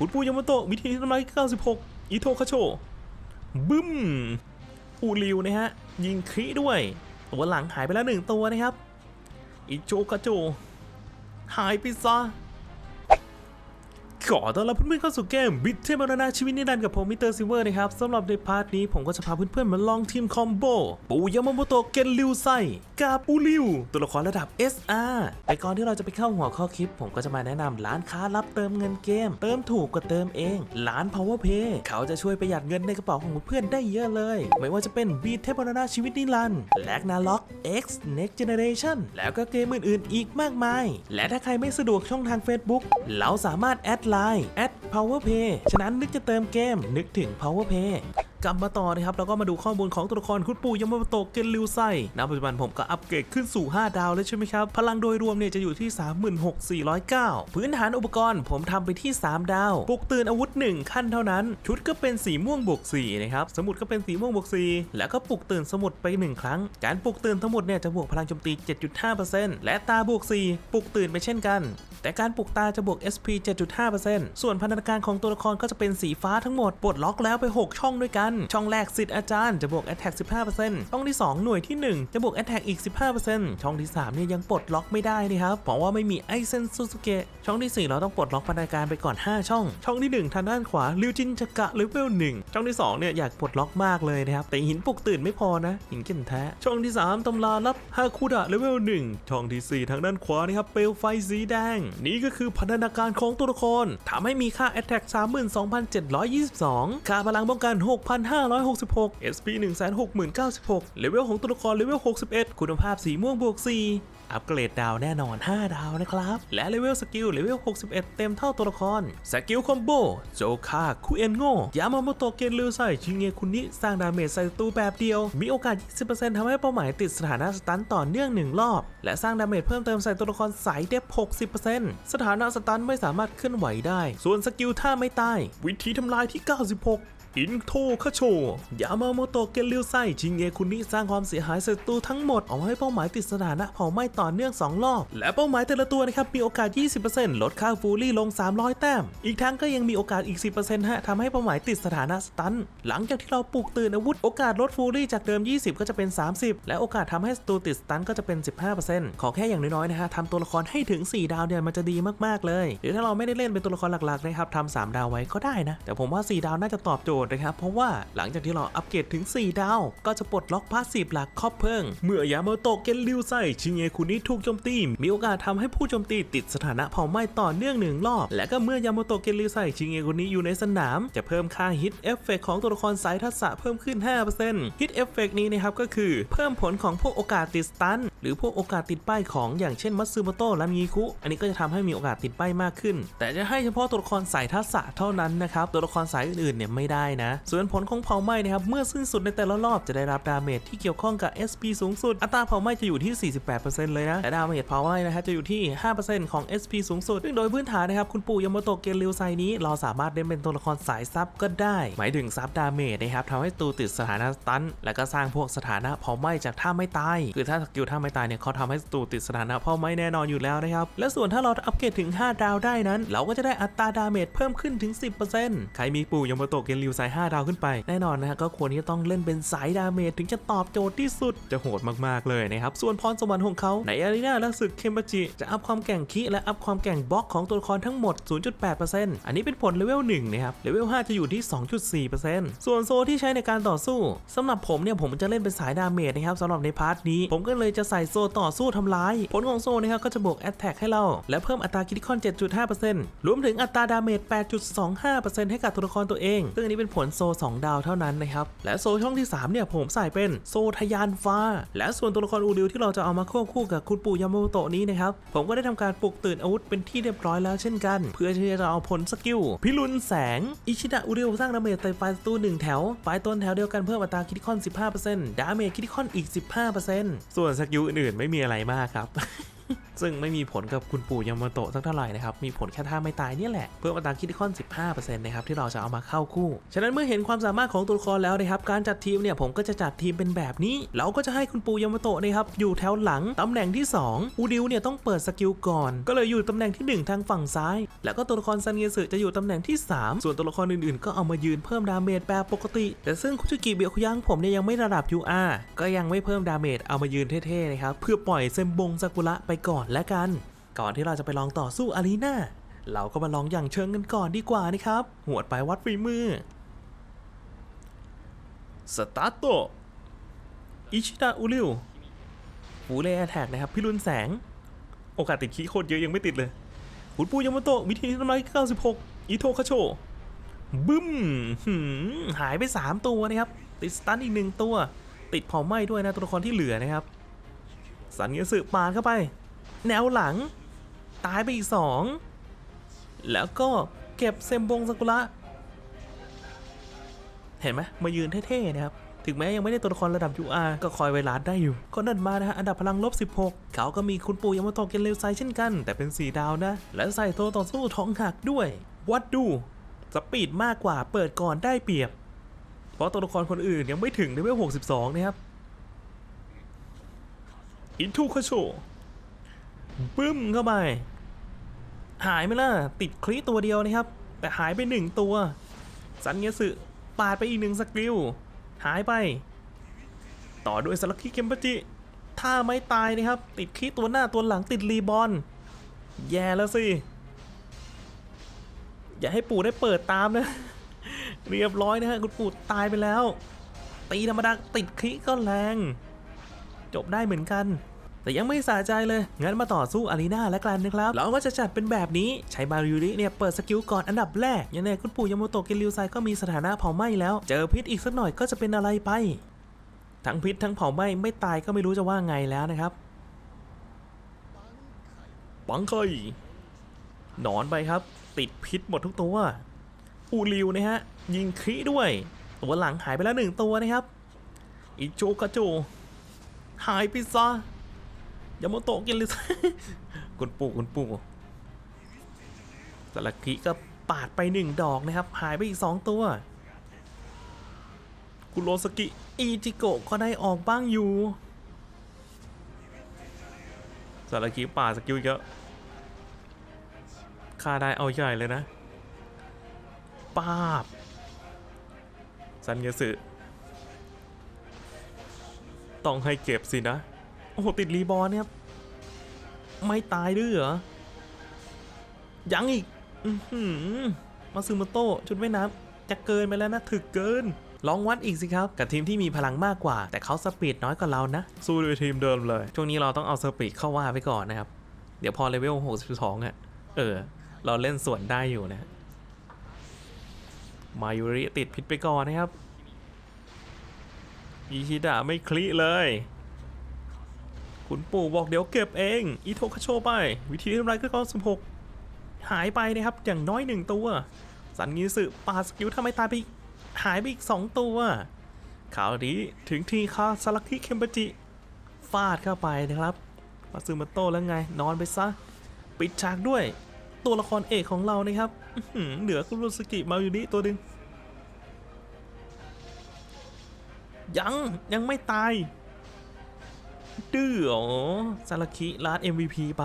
คุณปูยามาโตะวิธีทำลาย96 อิโทคาโชบึ้มอูริวนะฮะ ยิงครีด้วย ตัวหลังหายไปแล้วหนึ่งตัวนะครับ อิโชคาโชหายไปซะขอต้อนรับเพื่อนๆเข้าสู่เกมบิทเทมรณาชีวิตนิรันดร์กับผมมิเตอร์ซิเวอร์นะครับสำหรับในพาร์ทนี้ผมก็จะพาเพื่อนๆมาลองทีมคอมโบ ปูยามาโมโตะเกนริวไซ กับอูริว ตัวละครระดับ SR แต่ก่อนที่เราจะไปเข้าหัวข้อคลิป ผมก็จะมาแนะนำร้านค้ารับเติมเงินเกม เติมถูกกว่าเติมเอง ร้าน Power Pay เขาจะช่วยประหยัดเงินในกระเป๋าของเพื่อนได้เยอะเลย ไม่ว่าจะเป็นบีเทมรณาชีวิตนิรันด์แลกนาล็อก X Next Generation แล้วก็เกมอื่นๆ อีกมากมาย และถ้าใครไม่สะดวกช่องทาง Facebook เราสามารถแอดไลน์แอด PowerPay ฉะนั้นนึกจะเติมเกมนึกถึง PowerPay กลับมาต่อนะครับแล้วก็มาดูข้อมูลของตัวละครคุณปู่ยามาโตะเกนริวไซณปัจจุบันผมก็อัปเกรดขึ้นสู่ 5 ดาวแล้วใช่ไหมครับ พลังโดยรวมเนี่ยจะอยู่ที่ 36,409 พื้นฐานอุปกรณ์ผมทำไปที่ 3 ดาวปลุกตื่นอาวุธ 1 ขั้นเท่านั้น ชุดก็เป็นสีม่วงบวก4นะครับ สมุดก็เป็นสีม่วงบวก4แล้วก็ปลุกตื่นสมุดไป 1 ครั้ง การปลุกตื่นสมุดเนี่ยจะบวกพลังโจมตี 7.5%และตาบวก4ปลุกตื่นไปเช่นกัน แต่การปลุกตาจะบวก SP 7.5%ส่วนพันธนาการของตัวละครก็จะเป็นสีฟ้าทั้งหมดปลดล็อกแล้วไป 6 ช่องด้วยกันช่องแรกสิทธิ์อาจารย์จะบวก Attack 15%ช่องที่ 2 หน่วยที่ 1 จะบวก Attack อีก 15%ช่องที่ 3 เนี่ยยังปลดล็อกไม่ได้นะครับเพราะว่าไม่มีไอเซนซูซูเกะช่องที่ 4 เราต้องปลดล็อกพันธนาการไปก่อน 5 ช่อง ช่องที่ 1 ทางด้านขวาริวจินจักะเลเวล1ช่องที่ 2 เนี่ยอยากปลดล็อกมากเลยนะครับแต่หินปลุกตื่นไม่พอนะ หินเก่นแท้ ช่องที่ 3ตำรารับฮาคุดะเลเวล1ช่องทีสี่ 4 ทางด้านขวานะครับเปลวไฟสีแดง นี่ก็คือพันธนาการของตัวละครทำให้มีค่า Attack 32,722 ค่าพลังป้องกัน6,566 SP 160,096เลเวลของตัวละครเลเวล 61 คุณภาพสีม่วงบวก 4 อัปเกรดดาวแน่นอน 5 ดาวนะครับ และเลเวลสกิลเลเวล 61 เต็มเท่าตัวละคร สกิลคอมโบ โจคาคุเอนโงยามาโมโตเกนริวไซชิงเงคุนิสร้างดาเมจใส่ตูแบบเดียว มีโอกาส 20%ทำให้เป้าหมายติดสถานะสตันต่อเนื่อง 1 รอบ และสร้างดาเมจเพิ่มเติมใส่ตัวละครสายเดฟ60%สถานะสตันไม่สามารถเคลื่อนไหวได้ ส่วนสกิลท่าไม่ตาย วิธีทำลายที่ 96 อินโทคาโชยามาโมโตะเกนริวไซชิงเงคุนิสร้างความเสียหายศัตรูทั้งหมด เอาให้เป้าหมายติดสถานะเผาไหม้ต่อเนื่อง 2 รอบ และเป้าหมายแต่ละตัวนะครับ มีโอกาส 20%ลดค่าฟูรี่ลง 300 แต้ม อีกทั้งก็ยังมีโอกาสอีก 10%ฮะทำให้เป้าหมายติดสถานะสตัน หลังจากที่เราปลุกตื่นอาวุธโอกาสลดฟูรี่จากเดิม 20 ก็จะเป็น 30 และโอกาสทำให้ศัตรูติดสตันก็จะเป็น 15%ขอแค่อย่างน้อยๆนะฮะทำตัวละครให้ถึง 4 ดาวเนี่ยมันจะดีมากๆเลยหรือถ้าเราไม่ได้เล่นเป็นตัวละครหลักๆนะครับทำ3ดาวไว้ก็ได้นะแต่ผมว่า 4 ดาวน่าจะตอบโจทยนะครับ เพราะว่าหลังจากที่เราอัปเกรดถึง 4 ดาว ก็จะปลดล็อกพาสซีฟหลักครอบเพิ่งเมื่อยามาโตะเกนริวไซชิเงคุนิถูกโจมตี มีโอกาสทำให้ผู้โจมตีติดสถานะเผาไหม้ต่อเนื่องหนึ่งรอบ และก็เมื่อยามาโตะเกนริวไซชิเงคุนิอยู่ในสนาม จะเพิ่มค่าฮิตเอฟเฟกของตัวละครสายทักษะเพิ่มขึ้น 5%ฮิตเอฟเฟกนี้นะครับก็คือเพิ่มผลของพวกโอกาสติดสตันหรือพวกโอกาสติดป้ายของอย่างเช่นมัตสึโมโตะและมีคุ อันนี้ก็จะทำให้มีโอกาสติดป้ายมากขึ้น แต่จะให้เฉพาะตัวละครสายทักษะเท่านั้นนะครับตัวละครสายอื่นๆเนี่ยไม่ได้นะ ส่วนผลของเผาไหม้นะครับเมื่อสิ้นสุดในแต่ละรอบจะได้รับดาเมจที่เกี่ยวข้องกับ SP สูงสุด อัตราเผาไหม้จะอยู่ที่ 48%เลยนะและดาเมจเผาไหม้นะครับจะอยู่ที่ 5%ของ SP สูงสุดซึ่งโดยพื้นฐานนะครับคุณปู่ยามาโตะเกนริวไซนี้ เราสามารถเล่นเป็นตัวละครสายซับก็ได้ หมายถึงซับดาเมจนะครับทำให้ตูติดสถานะตันและก็สร้างพวกสถานะเผาไหม้จากท่าไม่ตายคือถ้าสกิลท่าไม่ตายเนี่ยเขาทำให้ตูติดสถานะเผาไหม้แน่นอนอยู่แล้วนะครับและส่วนถ้าเราอัปเกรดถึง 5 ดาวได้นั้น เราก็จะได้อัตราดาเมจเพิ่มขึ้นถึง 10%ใครมีปู่ยามาโตะเกนริวไซสาย 5 ดาวขึ้นไป แน่นอนนะฮะก็ควรที่จะต้องเล่นเป็นสายดาเมจถึงจะตอบโจทย์ที่สุดจะโหดมากๆเลยนะครับ ส่วนพรสวรรค์ของเขาในอารีนาและศึกเคมบจิจะอัพความแก่งคิและอัพความแก่งบล็อกของตัวละครทั้งหมด 0.8%อันนี้เป็นผลเลเวล1นะครับเลเวล5จะอยู่ที่ 2.4%ส่วนโซที่ใช้ในการต่อสู้สำหรับผมเนี่ยผมจะเล่นเป็นสายดาเมจนะครับสำหรับในพาร์ทนี้ ผมก็เลยจะใส่โซต่อสู้ทำลายผลของโซนะครับก็จะบวกแอตแทกให้เราและเพิ่มอัตราคิดคอน 7.5%รวมถึงอัตราดาเมจ 8.25%ให้กับตัวละครตัวเอง ซึ่งอันนี้เป็นผลโซ 2 ดาวเท่านั้นนะครับ และโซช่องที่ 3 เนี่ยผมใส่เป็นโซทะยานฟ้า และส่วนตัวละครอูริวที่เราจะเอามาควบคู่กับคุณปู่ยามาโมโตะนี้นะครับ ผมก็ได้ทำการปลุกตื่นอาวุธเป็นที่เรียบร้อยแล้วเช่นกัน เพื่อที่จะเอาผลสกิลพิรุณแสง อิชิดะอูริวสร้างดาเมจใส่ไฟศัตรูหนึ่งแถวไฟต้นแถวเดียวกันเพิ่มอัตราคิดคอน 15%ดาเมจคิดคอนอีก 15%ส่วนสกิลอื่นๆไม่มีอะไรมากครับ ซึ่งไม่มีผลกับคุณปู่ยามาโตะสักเท่าไหร่นะครับ มีผลแค่ท่าไม่ตายเนี่ยแหละ เพิ่มอัตาคิดคอน 15%นะครับที่เราจะเอามาเข้าคู่ ฉะนั้นเมื่อเห็นความสามารถของตัวละครแล้วนะครับ การจัดทีมเนี่ยผมก็จะจัดทีมเป็นแบบนี้ เราก็จะให้คุณปู่ยามาโตะนะครับอยู่แถวหลังตำแหน่งที่ 2 อูดิวเนี่ยต้องเปิดสกิลก่อน ก็เลยอยู่ตำแหน่งที่ 1 ทางฝั่งซ้าย แล้วก็ตัวละครซันเงสึจะอยู่ตำแหน่งที่ 3 ส่วนตัวละครอื่นๆ ก็เอามายืนเพิ่มดาเมจแบบปกติ แต่ซึ่งคุชิกิเบียคุยังผมเนี่ยยังไม่ระดับ UR ก็ยังไม่เพิ่มดาเมจเอามายืนเท่ๆนะครับเพื่อปล่อยเซมบงซากุระไปก่อนและกัน ก่อนที่เราจะไปลองต่อสู้อารีนาเราก็มาลองอย่างเชิงกันก่อนดีกว่านะครับ หวดไปวัดฝีมือ สตาร์โต อิชิดะอุริวฟูเล่แท็กนะครับ พี่รุนแสง โอกาสติดคีย์โคตรเยอะยังไม่ติดเลยขุนปูยามาโตะวิธีทำลาย96 อิโทคาโช บึ้มหืมหายไป 3 ตัวนะครับ ติดสตันอีกหนึ่งตัว ติดเผาไหม้ด้วยนะตัวละครที่เหลือนะครับ สันเงสือปาดเข้าไป แนวหลัง ตายไปอีก2แล้วก็เก็บเซมบงซากุระ เห็นไหมมายืนเท่ๆนะครับ ถึงแม้ยังไม่ได้ตัวละครระดับ UR ก็คอยไวรัสได้อยู่ก็นั่นมานะฮะ อันดับพลังลบ 16 เขาก็มีคุณปู่ยามาโตะเกนเรวไซเช่นกัน แต่เป็น 4 ดาวนะ และใส่ตัวต่อสู้ท้องหักด้วย วัดดู สปีดมากกว่าเปิดก่อนได้เปรียบ เพราะตัวละครคนอื่นยังไม่ถึงเลเวล 62 นะครับอินทูคาโช ปึ้มเข้าไป หายไหมล่ะ ติดคลีตัวเดียวนะครับ แต่หายไปหนึ่งตัว สันเงสึปาดไปอีกหนึ่งสกิล หายไป ต่อด้วยสลักคิเคมปจิถ้าไม่ตายนะครับ ติดคีตัวหน้าตัวหลังติดรีบอลแย่แล้วสิ อย่าให้ปู่ได้เปิดตามนะ เรียบร้อยนะฮะคุณปู่ตายไปแล้ว ตีธรรมดาติดคีก็แรง จบได้เหมือนกัน แต่ยังไม่สะใจเลย งั้นมาต่อสู้อารีนาแล้วกันนะครับ เราก็จะจัดเป็นแบบนี้ ใช้มาริริเนี่ยเปิดสกิลก่อนอันดับแรก ยังไงคุณปู่ยามโตะเกริวไซก็มีสถานะเผาไหม้แล้ว เจอพิษอีกสักหน่อยก็จะเป็นอะไรไป ทั้งพิษทั้งเผาไหม้ไม่ตายก็ไม่รู้จะว่าไงแล้วนะครับ ปังเคยหนอนไปครับ ติดพิษหมดทุกตัว อูริวนะฮะ ยิงครีด้วย ตัวหลังหายไปแล้วหนึ่งตัวนะครับ อิโจกาโจ หายไปซะ ยาโมโตะกินเลยคุณปู่คุณปู่สลักคิก็ปาดไปหนึ่งดอกนะครับ หายไปอีกสองตัว คุโรสกิอิจิโกะก็ได้ออกบ้างอยู่สลักคิปาดสกิลเยอะค่าได้เอาใหญ่เลยนะปาบซันเงสึต้องให้เก็บสินะ อ้โห ติดรีบอลเนี่ยครับไม่ตายด้วยเหรอ ยังอีกอือหือมาซึโมโต้ชุดว่ายน้ำจะเกินไปแล้วนะถึกเกิน ลองวัดอีกสิครับ กับทีมที่มีพลังมากกว่า แต่เขาสปีดน้อยกว่าเรานะ สู้ด้วยทีมเดิมเลย ช่วงนี้เราต้องเอาสปีดเข้าว่าไปก่อนนะครับ เดี๋ยวพอเลเวล 62อะ เออ เราเล่นส่วนได้อยู่นะ มายูริติดพิษไปก่อนนะครับอิชิดะไม่คลิเลย คุณปู่บอกเดี๋ยวเก็บเอง อิโทคาโชไป วิธีทำลายคือก้อนสิบหกหายไปนะครับ อย่างน้อยหนึ่งตัว สันงิสึปาสกิลทำไมตายไปหายไปอีกสองตัวข่าวนี้ถึงทีคาสลักคิเคมปจิฟาดเข้าไปนะครับมาซึมาโตแล้วไง นอนไปซะ ปิดฉากด้วย ตัวละครเอกของเรานะครับเหลือคุโรสกิมาอยู่นี่ตัวหนึ่งยังยังไม่ตาย ดื้ออ๋อซาราคิลาด MVP ไป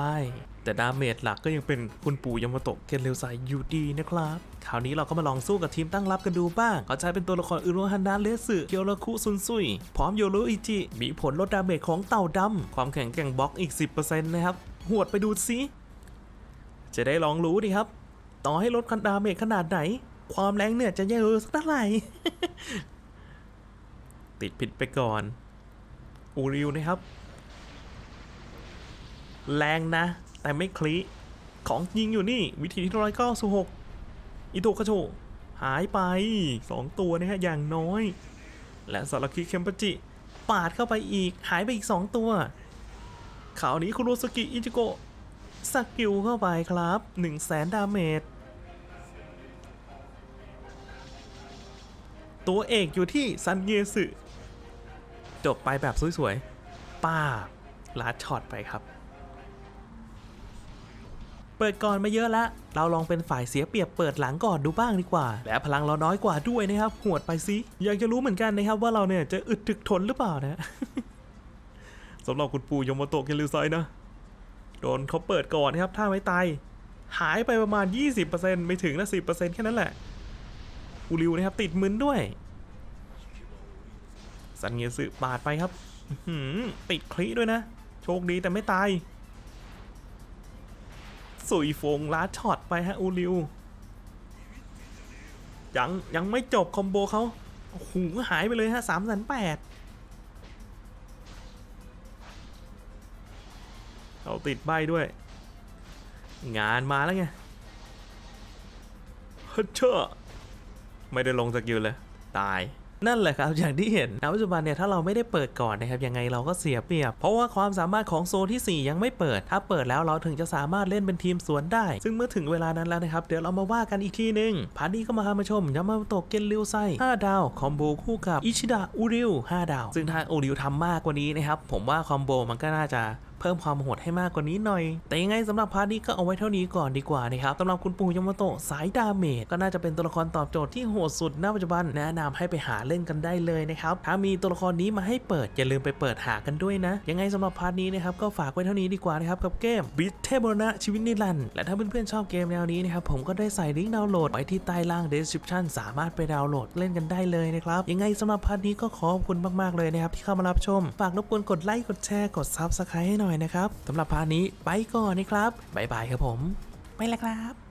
แต่ดาเมจหลักก็ยังเป็นคุณปู่ยามาโตะเคนเรวไซอยู่ดีนะครับ คราวนี้เราก็มาลองสู้กับทีมตั้งรับกันดูบ้าง เขาใช้เป็นตัวละครอุโรฮันดาเลสึเกียวราคุซุนซุย พร้อมโยโรอิจิ มีผลลดดาเมจของเต่าดำ ความแข็งแกร่งบล็อกอีก 10%นะครับ หวดไปดูซิจะได้ลองรู้ดิครับ ต่อให้ลดคันดาเมจขนาดไหน ความแรงเนี่ยจะเยอะสักเท่าไหร่ ติดผิดไปก่อน อูริวนะครับ แรงนะ แต่ไม่คลีของยิงอยู่นี่ วิธีที่ร้อยเก้าสิบหกอิโตคาโชหายไปสองตัวนะฮะอย่างน้อย และสารคิเคมปจิ ปาดเข้าไปอีกหายไปอีกสองตัวข่าวนี้คุโรสกิอิจิโกะสกิลเข้าไปครับ1 0 0 0 0แสนดาเมจตัวเอกอยู่ที่ซันเยสึจบไปแบบสวยๆ ป้าลาดช็อตไปครับ ปิดก่อนมาเยอะละ เราลองเป็นฝ่ายเสียเปรียบเปิดหลังก่อนดูบ้างดีกว่า และพลังเราน้อยกว่าด้วยนะครับหวดไปสิอยากจะรู้เหมือนกันนะครับว่าเราเนี่ยจะอึดถึกทนหรือเปล่านะสำหรับคุณปู่ยมโตะเกลิวไซนะโดนเขาเปิดก่อนนะครับถ้าไม่ตายหายไปประมาณ 20%ไม่ถึงนะ10%แค่นั้นแหละอูริวนะครับติดมึนด้วย สันเงียสึปาดไปครับหือติดคลีด้วยนะ โชคดีแต่ไม่ตาย สุยฟงลาช็อตไปฮะอูริว ยัง ยังไม่จบคอมโบเขาโอ้โหหายไปเลยฮะสามแสนแปดเราติดใบด้วย งานมาแล้วไงเฮ้ยเชื่อไม่ได้ลงสกิลเลย ตาย นั่นแหละครับอย่างที่เห็นณปัจจุบันเนี่ยถ้าเราไม่ได้เปิดก่อนนะครับยังไงเราก็เสียเปรียบ เพราะว่าความสามารถของโซนที่ 4 ยังไม่เปิด ถ้าเปิดแล้วเราถึงจะสามารถเล่นเป็นทีมสวนได้ ซึ่งเมื่อถึงเวลานั้นแล้วนะครับเดี๋ยวเรามาว่ากันอีกทีหนึ่งพาร์ทนี้ก็มามาชมยามาโตะเกนริวไซ5ดาวคอมโบคู่กับอิชิดะอูริว5ดาว ซึ่งถ้าอูริวทำมากกว่านี้นะครับผมว่าคอมโบมันก็น่าจะ เพิ่มความโหดให้มากกว่านี้หน่อย แต่ยังไงสำหรับพาร์ทนี้ก็เอาไว้เท่านี้ก่อนดีกว่านะครับสำหรับคุณปู่ยามาโตะสายดาเมจก็น่าจะเป็นตัวละครตอบโจทย์ที่โหดสุดณปัจจุบันแนะนำให้ไปหาเล่นกันได้เลยนะครับถ้ามีตัวละครนี้มาให้เปิดอย่าลืมไปเปิดหากันด้วยนะ ยังไงสำหรับพาร์ทนี้นะครับก็ฝากไว้เท่านี้ดีกว่านะครับกับเกมบิทเทบนะชีวิตนิรันดร์และถ้าเพื่อนๆชอบเกมแนวนี้นะครับผมก็ได้ใส่ลิงก์ดาวน์โหลดไว้ที่ใต้ล่าง description สามารถไปดาวน์โหลดเล่นกันได้เลยนะครับยังไงสำหรับพาร์ทนี้ก็ขอบคุณมากๆเลยนะครับที่เข้ามารับชมฝากรบกวนกดไลค์กดแชร์กด subscribe ให้หน่อยนะครับสำหรับพาร์ทนี้ไปก่อนนะครับบ๊ายบายครับผม ไปแล้วครับ